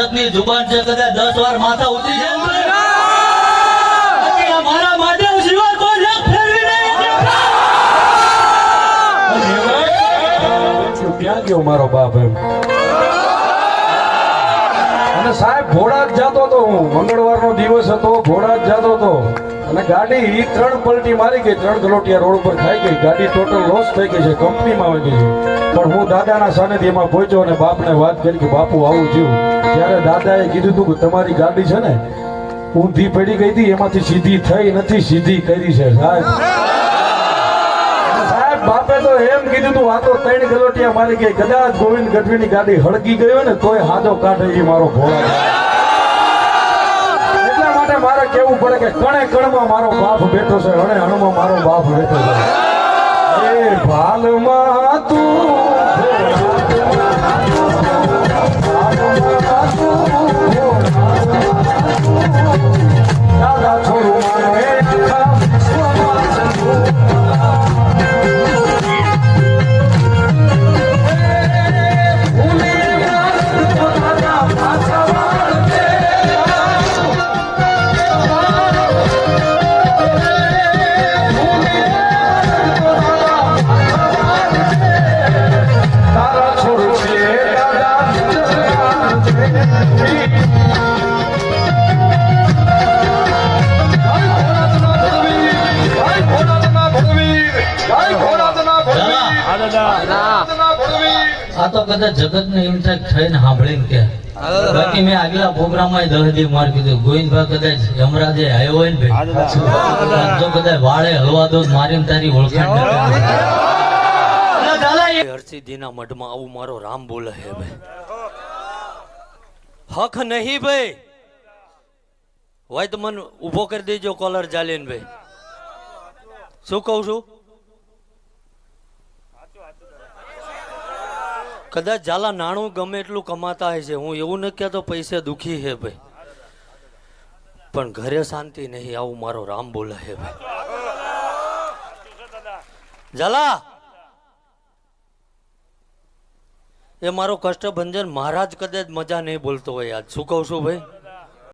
ભરતની જુબાન છે કદાચ દસ વાર માથા ઉતરી જાય. મારા બાપ એમ? અને સાહેબ ભોળા જ જતો તો હું મંગળવારનો દિવસ હતો, ઘોડા જ જતો હતો. અને ગાડી ત્રણ પલટી મારી ગઈ, ત્રણ ગલોટિયા રોડ પર ખાઈ ગઈ. ગાડી ટોટલ લોસ થઈ ગઈ છે, કંપનીમાં આવી ગઈ પણ હું દાદાના સાનિધ્યમાં પહોંચ્યો અને બાપને વાત કરી કે, બાપુ, આવું થયું. ત્યારે દાદાએ કીધું હતું કે, તમારી ગાડી છે ને, ઊંધી પડી ગઈ હતી, એમાંથી સીધી થઈ નથી, સીધી કરી છે. સાહેબ. બાપે તો એમ કીધું તું તો ત્રણ ગલોટિયા મારી ગઈ. કદાચ ગોવિંદ ગઢવીની ગાડી હળગી ગયો ને, તોય હાજો કાઢે એ મારો એટલા મારે કેવું પડે કે કણે કણમાં મારો બાપ બેઠો છે અને હણમાં મારો બાપ બેઠો છે. આ તો કદાચ જગત ને એમ થાય થઈને સાંભળીને કે. બાકી મેં આગલા પ્રોગ્રામમાં દહદી માર કીધું ગોવિંદભાઈ કદાચ યમરાજે આવ્યો હોય ને ભાઈ? તો કદાચ વાળે હલવા દો મારીને તારી ઓળખાણ હરસિદ્ધિના મઢમાં આવું મારો રામ બોલે હે ભાઈ. હક નહીં ભાઈ. હોય તો મને ઊભો કરી દેજો કોલર જાલીન ભાઈ. શું કહું છું? કદાચ જાલા નાણું ગમે એટલું કમાતા હોય છે. હું એવું નથી કહેતો પૈસે દુખી હે ભાઈ. પણ ઘરે શાંતિ નહીં, આવું મારો રામ બોલે હે ભાઈ. ઝાલા! એ મારો કષ્ટભંજન મહારાજ કદાચ મજા નહીં બોલતો હોય આજ શું કહું છું ભાઈ?